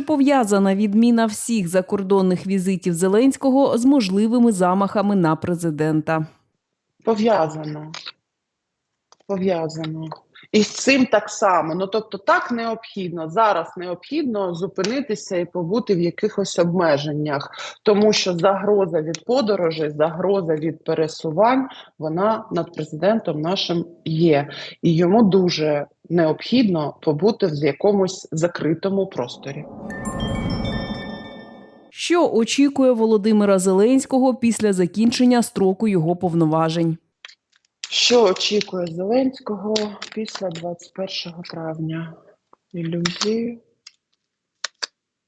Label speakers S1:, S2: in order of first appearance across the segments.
S1: Чи пов'язана відміна всіх закордонних візитів Зеленського з можливими замахами на президента?
S2: Пов'язано. Пов'язано. І з цим так само. Ну тобто, так необхідно зараз необхідно зупинитися і побути в якихось обмеженнях, тому що загроза від подорожей, загроза від пересувань, вона над президентом нашим є, і йому дуже необхідно побути в якомусь закритому просторі.
S1: Що очікує Володимира Зеленського після закінчення строку його повноважень?
S2: Що очікує Зеленського після 21 травня? Ілюзії,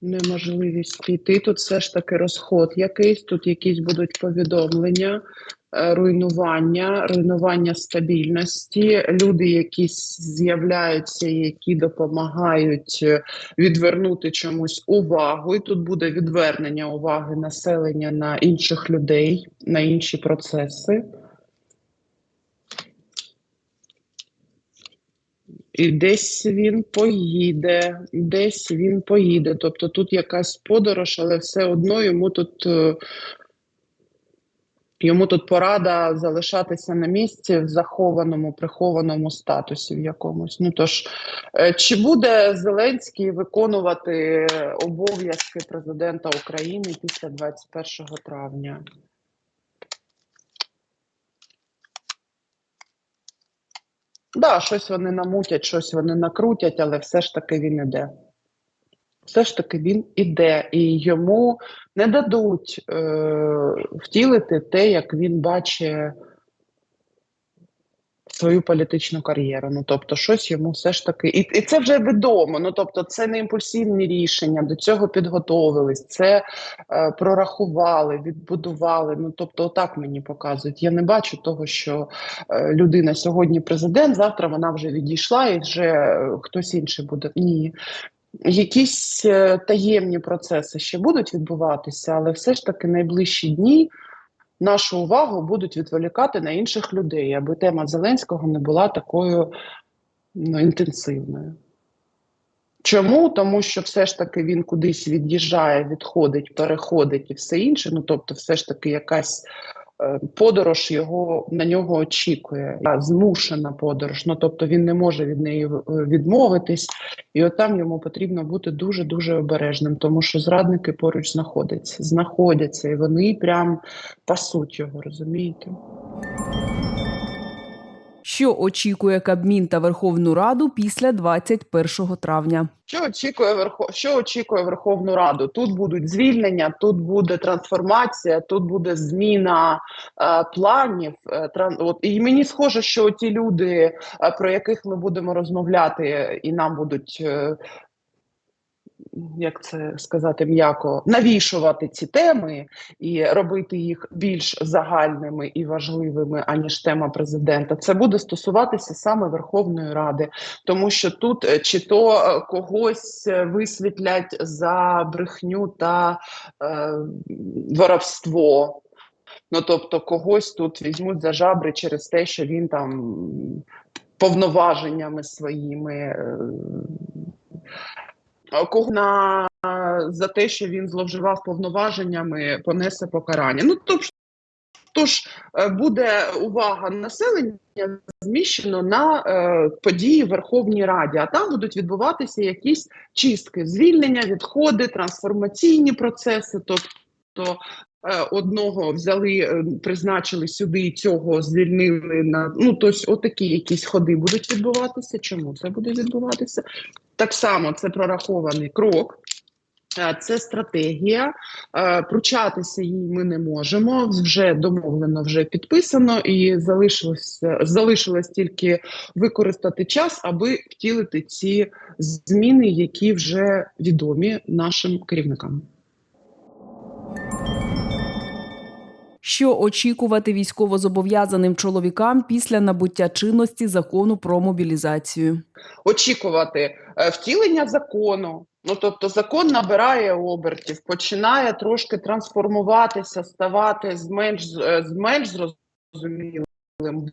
S2: неможливість піти. Тут все ж таки розход якийсь, тут якісь будуть повідомлення, е, руйнування, руйнування стабільності. Люди якісь з'являються, які допомагають е, відвернути чомусь увагу. І тут буде відвернення уваги населення на інших людей, на інші процеси. І десь він поїде, десь він поїде. Тобто тут якась подорож, але все одно йому тут, е, йому тут порада залишатися на місці в захованому, прихованому статусі в якомусь. Ну тож, е, чи буде Зеленський виконувати обов'язки президента України після 21 травня? Да, щось вони намутять, щось вони накрутять, але все ж таки він іде. Все ж таки він іде, і йому не дадуть е, втілити те, як він бачить свою політичну кар'єру. Ну тобто, щось йому все ж таки, і, і це вже відомо. Ну тобто, це не імпульсивні рішення, до цього підготовились, це е, прорахували, відбудували. Ну тобто, отак мені показують. Я не бачу того, що е, людина сьогодні президент, завтра вона вже відійшла і вже е, хтось інший буде. Ні. Якісь е, таємні процеси ще будуть відбуватися, але все ж таки найближчі дні нашу увагу будуть відволікати на інших людей, аби тема Зеленського не була такою ну, інтенсивною. Чому? Тому що все ж таки він кудись від'їжджає, відходить, переходить і все інше. Ну тобто, все ж таки якась подорож його на нього очікує, змушена подорож. Ну тобто він не може від неї відмовитись, і от там йому потрібно бути дуже дуже обережним, тому що зрадники поруч знаходяться, знаходяться, і вони прям пасуть його, розумієте?
S1: Що очікує Кабмін та Верховну Раду після 21 травня?
S2: Що очікує Верхов... що очікує Верховну Раду? Тут будуть звільнення, тут буде трансформація, тут буде зміна е, планів. Е, тран... От і мені схоже, що ті люди, е, про яких ми будемо розмовляти, і нам будуть. Е, як це сказати м'яко, навішувати ці теми і робити їх більш загальними і важливими, аніж тема президента. Це буде стосуватися саме Верховної Ради, тому що тут е, чи то е, когось е, висвітлять за брехню та е, воровство. Ну тобто, когось тут візьмуть за жабри через те, що він там повноваженнями своїми. Е, кого на за те, що він зловживав повноваженнями, понесе покарання. Ну тобто, тож е, буде увага населення зміщено на е, події в Верховній Раді, а там будуть відбуватися якісь чистки, звільнення, відходи, трансформаційні процеси. Тобто е, одного взяли, е, призначили сюди, цього звільнили на ну тобто, отакі якісь ходи будуть відбуватися. Чому це буде відбуватися? Так само це прорахований крок. Е, Це стратегія. Е, Пручатися їй ми не можемо. Вже домовлено, вже підписано, і залишилось, залишилось тільки використати час, аби втілити ці зміни, які вже відомі нашим керівникам.
S1: Що очікувати військовозобов'язаним чоловікам після набуття чинності закону про мобілізацію?
S2: очікувати е, втілення закону. Ну тобто закон набирає обертів, починає трошки трансформуватися, ставати з менш е, з менш зрозумілим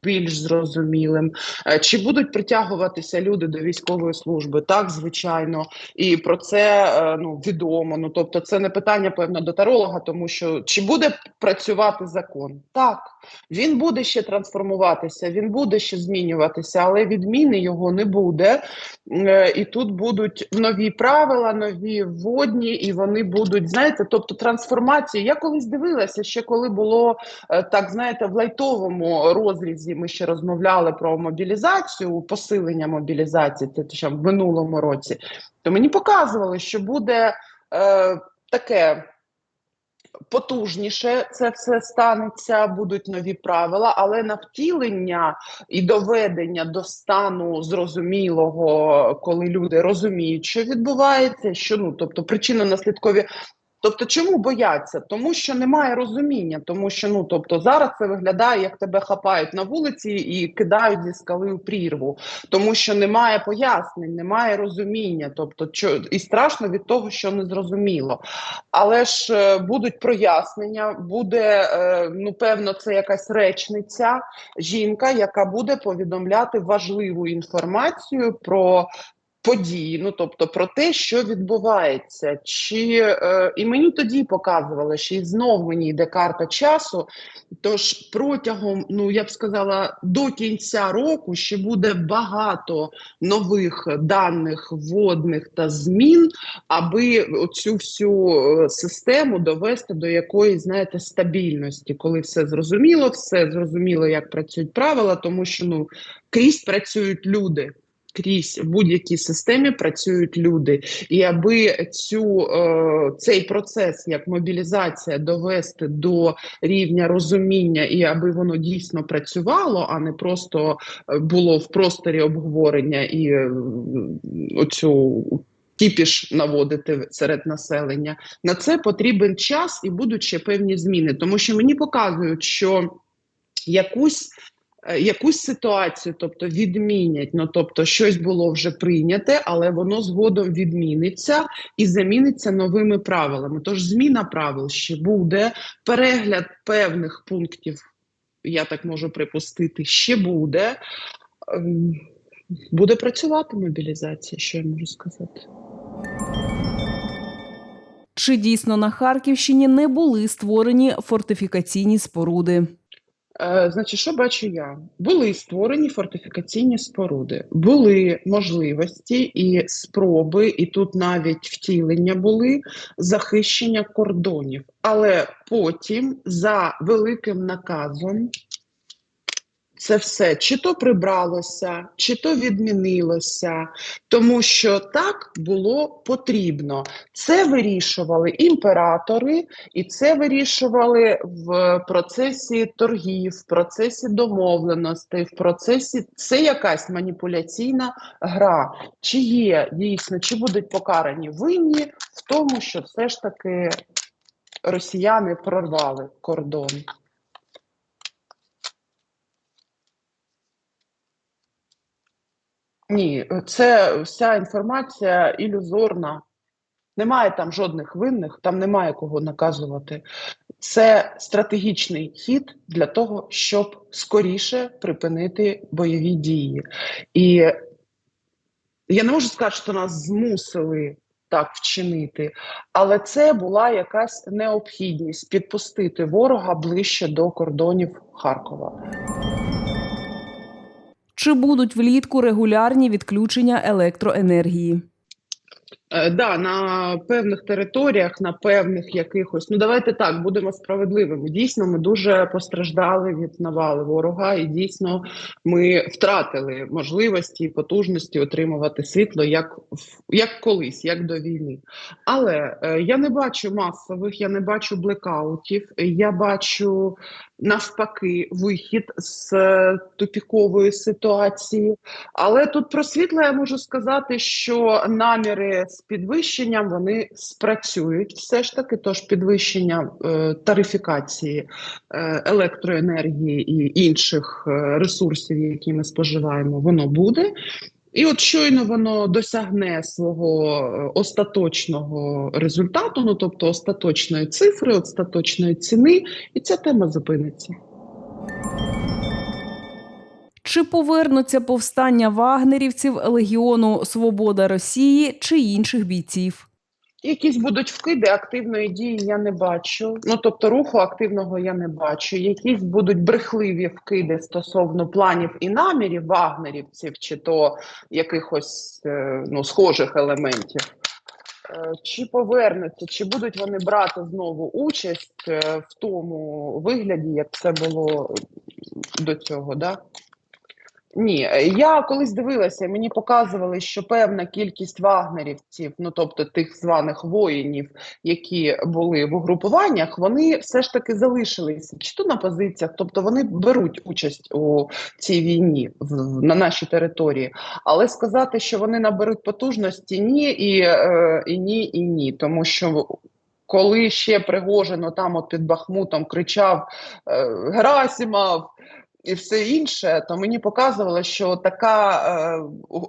S2: більш зрозумілим. Е, Чи будуть притягуватися люди до військової служби? Так, звичайно, і про це е, ну відомо. Ну тобто, це не питання певно до таролога, тому що чи буде працювати закон? Так, він буде ще трансформуватися, він буде ще змінюватися, але відміни його не буде. Е, І тут будуть нові правила, нові вводні, і вони будуть, знаєте, тобто трансформації. Я колись дивилася ще коли було так, знаєте, в лайтовому розрізі. Ми ще розмовляли про мобілізацію, посилення мобілізації. Це ще в минулому році. То мені показували, що буде е, таке. Потужніше це все станеться, будуть нові правила, але на втілення і доведення до стану зрозумілого, коли люди розуміють, що відбувається, що ну тобто причинно-наслідкові. Тобто, чому бояться? Тому що немає розуміння, тому що ну тобто зараз це виглядає, як тебе хапають на вулиці і кидають зі скали в прірву, тому що немає пояснень, немає розуміння. Тобто, що і страшно від того, що не зрозуміло. Але ж е, будуть прояснення, буде е, ну певно, це якась речниця, жінка, яка буде повідомляти важливу інформацію про. Події, ну тобто про те, що відбувається, чи е, і мені тоді показували, що і знов мені йде карта часу. Тож протягом, ну я б сказала, до кінця року ще буде багато нових даних вводних та змін, аби оцю всю е, систему довести до якоїсь, знаєте, стабільності, коли все зрозуміло, все зрозуміло, як працюють правила, тому що ну крізь працюють люди. Крізь будь-якій системі працюють люди, і аби цю е, цей процес як мобілізація довести до рівня розуміння, і аби воно дійсно працювало, а не просто е, було в просторі обговорення і е, оцю кіпіш наводити серед населення. На це потрібен час і будуть ще певні зміни, тому що мені показують, що якусь якусь ситуацію, тобто відмінять, ну тобто щось було вже прийняте, але воно згодом відміниться і заміниться новими правилами. Тож зміна правил ще буде, перегляд певних пунктів, я так можу припустити, ще буде. Ем, Буде працювати мобілізація, що я можу сказати.
S1: Чи дійсно на Харківщині не були створені фортифікаційні споруди?
S2: Е, значить, що бачу я? Були створені фортифікаційні споруди, були можливості і спроби, і тут навіть втілення були захищення кордонів. Але потім за великим наказом це все чи то прибралося, чи то відмінилося, тому що так було потрібно. Це вирішували імператори, і це вирішували в процесі торгів, в процесі домовленостей, в процесі це якась маніпуляційна гра. Чи є дійсно, чи будуть покарані винні в тому, що все ж таки росіяни прорвали кордон. Ні, це вся інформація ілюзорна. Немає там жодних винних, там немає кого наказувати. Це стратегічний хід для того, щоб скоріше припинити бойові дії. І я не можу сказати, що нас змусили так вчинити, але це була якась необхідність підпустити ворога ближче до кордонів Харкова.
S1: Чи будуть влітку регулярні відключення електроенергії?
S2: Е, да, на певних територіях, на певних якихось, ну давайте так, будемо справедливими. Дійсно, ми дуже постраждали від навали ворога, і дійсно ми втратили можливості і потужності отримувати світло як як колись, як до війни. Але е, я не бачу масових, я не бачу блекаутів, я бачу навпаки вихід з е, тупікової ситуації. Але тут про світло я можу сказати, що наміри з підвищенням вони спрацюють все ж таки. Тож підвищення е, тарифікації е, електроенергії і інших е, ресурсів, які ми споживаємо, воно буде. І от щойно воно досягне свого е, остаточного результату, ну тобто остаточної цифри, остаточної ціни, і ця тема зупиниться.
S1: Чи повернуться повстання вагнерівців Легіону Свобода Росії чи інших бійців?
S2: Якісь будуть вкиди активної дії я не бачу. Ну тобто руху активного я не бачу. Якісь будуть брехливі вкиди стосовно планів і намірів вагнерівців, чи то якихось е, ну, схожих елементів. Е, Чи повернуться, чи будуть вони брати знову участь е, в тому вигляді, як це було до цього, да? Ні, е, я колись дивилася, мені показували, що певна кількість вагнерівців, ну тобто тих званих воїнів, які були в угрупуваннях, вони все ж таки залишилися чи то на позиціях, тобто вони беруть участь у цій війні в, на нашій території. Але сказати, що вони наберуть потужності, ні, і, е, і ні, і ні, тому що. Коли ще Пригожин там от під Бахмутом кричав е, Герасимов, і все інше, то мені показувало, що така, е,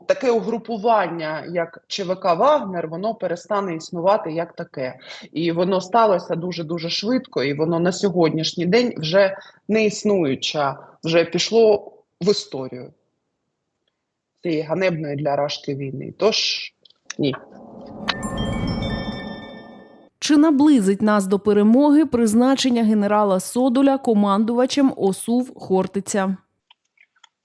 S2: таке угрупування, як ЧВК Вагнер, воно перестане існувати як таке. І воно сталося дуже дуже швидко, і воно на сьогоднішній день вже не існуюча, вже пішло в історію цієї ганебної для Рашки війни. Тож ні.
S1: Чи наблизить нас до перемоги призначення генерала Содоля командувачем ОСУВ Хортиця?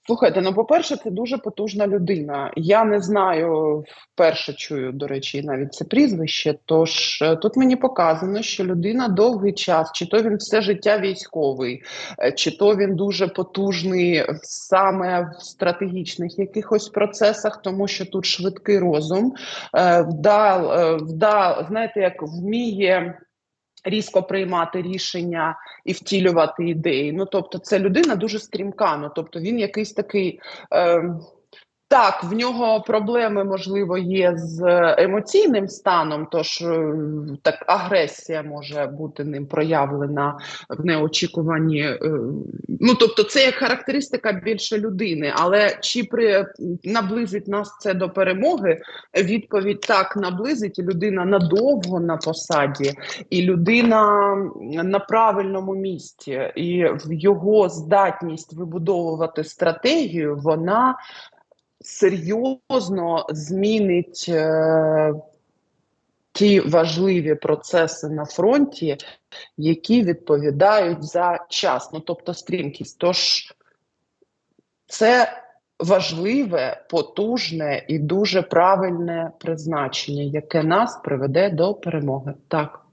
S2: Слухайте, ну по-перше, це дуже потужна людина. Я не знаю, вперше чую, до речі, навіть це прізвище. Тож е, тут мені показано, що людина довгий час, чи то він все життя військовий, е, чи то він дуже потужний саме в стратегічних якихось процесах, тому що тут швидкий розум, е, вдал, вдал, знаєте, як вміє. Різко приймати рішення і втілювати ідеї. Ну тобто, це людина дуже стрімка. Ну тобто, він якийсь такий. Е, так, в нього проблеми можливо є з емоційним станом, тож е, так агресія може бути ним проявлена в неочікуванні. е, Ну тобто, це як характеристика більше людини. Але чи при наблизить нас це до перемоги? Відповідь так наблизить людина надовго на посаді, і людина на правильному місці, і його здатність вибудовувати стратегію, вона серйозно змінить е, ті важливі процеси на фронті, які відповідають за час, ну тобто стрімкість. Тож це важливе, потужне і дуже правильне призначення, яке нас приведе до перемоги. Так.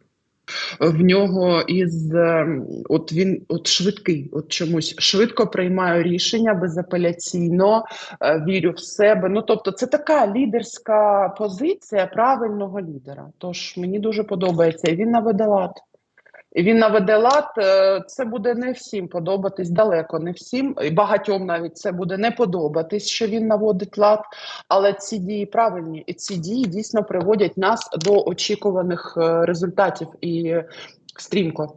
S2: В нього із ем, от він от швидкий, от чомусь швидко приймаю рішення безапеляційно, е, вірю в себе. Ну тобто, це така лідерська позиція правильного лідера. Тож мені дуже подобається. Він наведе лад. Він наведе лад. е, Це буде не всім подобатись, далеко не всім. І багатьом навіть це буде не подобатись, що він наводить лад. Але ці дії правильні, і ці дії дійсно приводять нас до очікуваних е, результатів і стрімко.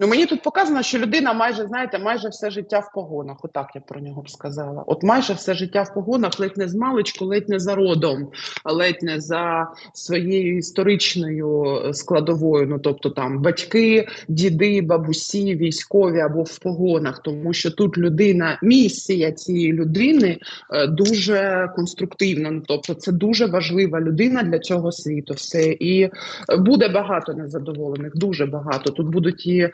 S2: Ну, мені тут показано, що людина майже, знаєте, майже все життя в погонах. Отак я про нього б сказала. От майже все життя в погонах, ледь не з маличку, ледь не за родом, ледь не за своєю історичною е, складовою. Ну, тобто там батьки, діди, бабусі, військові або в погонах, тому що тут людина, місія цієї людини е, дуже конструктивна. Ну, тобто, це дуже важлива людина для цього світу. Все і е, буде багато незадоволених, дуже багато. Тут будуть і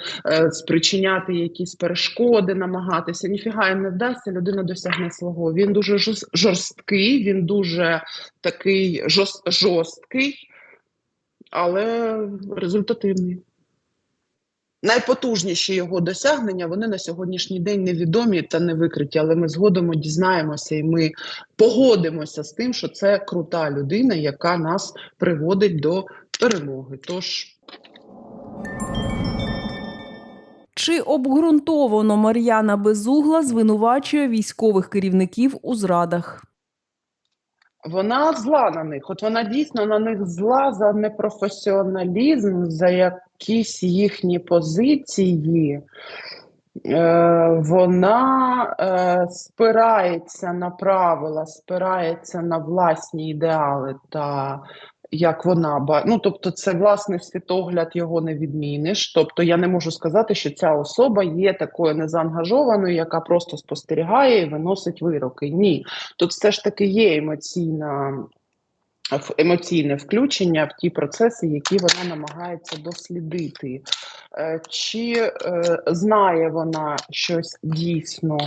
S2: спричиняти якісь перешкоди, намагатися. Ніфіга їм не вдасться, людина досягне свого. Він дуже жорсткий, він дуже такий жорсткий, але результативний. Найпотужніші його досягнення вони на сьогоднішній день невідомі та не викриті, але ми згодом дізнаємося і ми погодимося з тим, що це крута людина, яка нас приводить до перемоги. Тож
S1: Чи обґрунтовано Мар'яна Безугла звинувачує військових керівників у зрадах?
S2: Вона зла на них. От вона дійсно на них зла за непрофесіоналізм, за якісь їхні позиції. Е, вона е, спирається на правила, спирається на власні ідеали та як вона. Ну, тобто, це власний світогляд його не відміниш. Тобто, я не можу сказати, що ця особа є такою незаангажованою, яка просто спостерігає і виносить вироки. Ні, тут все ж таки є емоційна. Емоційне включення в ті процеси, які вона намагається дослідити. Е, Чи е, знає вона щось дійсно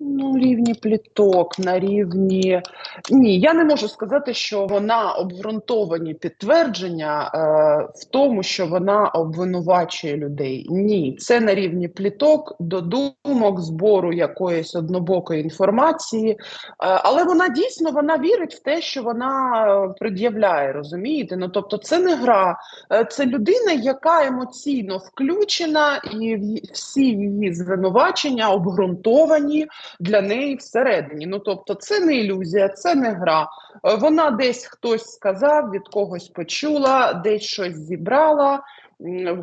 S2: Ну, рівні пліток, на рівні. Ні, я не можу сказати, що вона обґрунтовані підтвердження е, в тому, що вона обвинувачує людей. Ні, це на рівні пліток, додумок, збору якоїсь однобокої інформації. Е, але вона дійсно вона вірить в те, що вона е, пред'являє, розумієте? Ну тобто, це не гра, Е, це людина, яка емоційно включена, і всі її звинувачення обґрунтовані для неї всередині. Ну тобто, це не ілюзія, це не гра. Е, Вона десь хтось сказав, від когось почула, десь щось зібрала.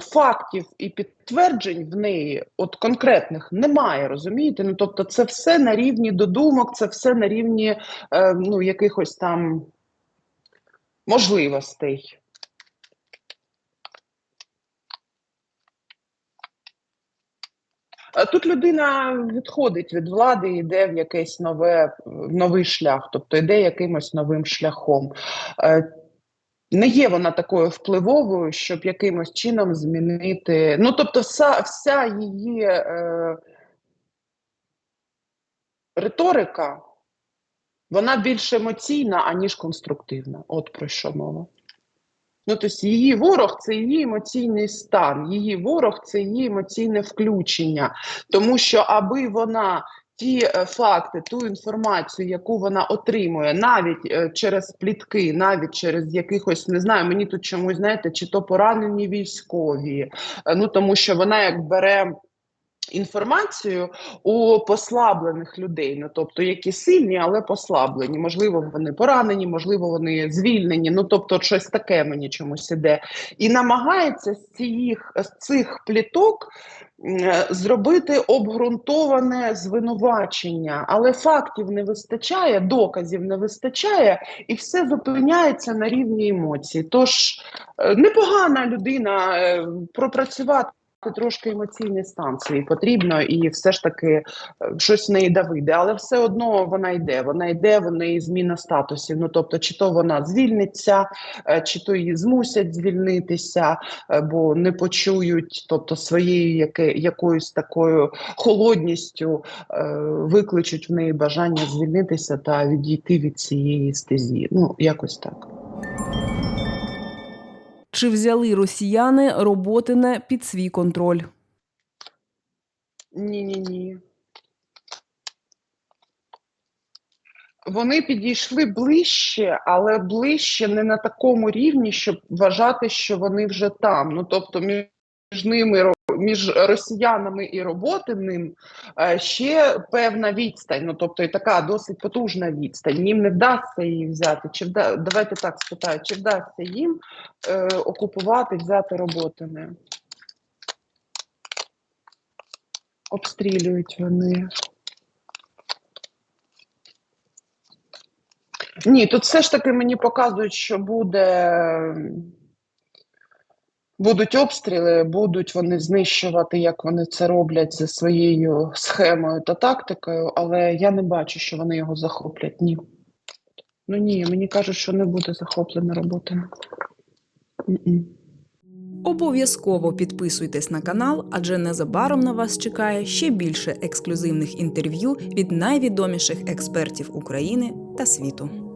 S2: Фактів і підтверджень в неї, от конкретних, немає, розумієте? Ну тобто, це все на рівні додумок, це все на рівні е, ну, якихось там можливостей. Тут людина відходить від влади, йде в якийсь нове, новий шлях, тобто йде якимось новим шляхом. Е, Не є вона такою впливовою, щоб якимось чином змінити. Ну, тобто, вся, вся її е, риторика, вона більш емоційна, аніж конструктивна. От про що мова. Ну, тобто її ворог це її емоційний стан, її ворог це її емоційне включення. Тому що, аби вона ті е, факти, ту інформацію, яку вона отримує, навіть е, через плітки, навіть через якихось, не знаю, мені тут чомусь, знаєте, чи то поранені військові, е, ну тому що вона як бере. Інформацію у послаблених людей, ну тобто які сильні, але послаблені. Можливо, вони поранені, можливо, вони звільнені. Ну тобто, щось таке мені чомусь іде, і намагається з цих, з цих пліток е, зробити обґрунтоване звинувачення, але фактів не вистачає, доказів не вистачає, і все зупиняється на рівні емоцій. Тож е, непогана людина е, пропрацювати. Трошки емоційний стан свій потрібно, і все ж таки е, щось в неї да але все одно вона йде. Вона йде, в неї зміна статусів. Ну тобто, чи то вона звільниться, е, чи то її змусять звільнитися, е, бо не почують, тобто своєю яке, якоюсь такою холодністю викличуть в неї бажання звільнитися та відійти від цієї стезі. Ну якось так.
S1: Чи взяли росіяни роботине під свій контроль?
S2: Ні, ні, ні. Вони підійшли ближче, але ближче не на такому рівні, щоб вважати, що вони вже там. Ну тобто, між ними між росіянами і роботиним е, ще певна відстань. Ну тобто, і така досить потужна відстань. Їм не вдасться її взяти. Чи вда... давайте так спитаю, чи вдасться їм е, окупувати, взяти роботини? Обстрілюють вони. Ні, тут все ж таки мені показують, що буде. Будуть обстріли, будуть вони знищувати, як вони це роблять за своєю схемою та тактикою, але я не бачу, що вони його захоплять. Ні. Ну ні, мені кажуть, що не буде захоплена робота.
S1: Обов'язково підписуйтесь на канал, адже незабаром на вас чекає ще більше ексклюзивних інтерв'ю від найвідоміших експертів України та світу.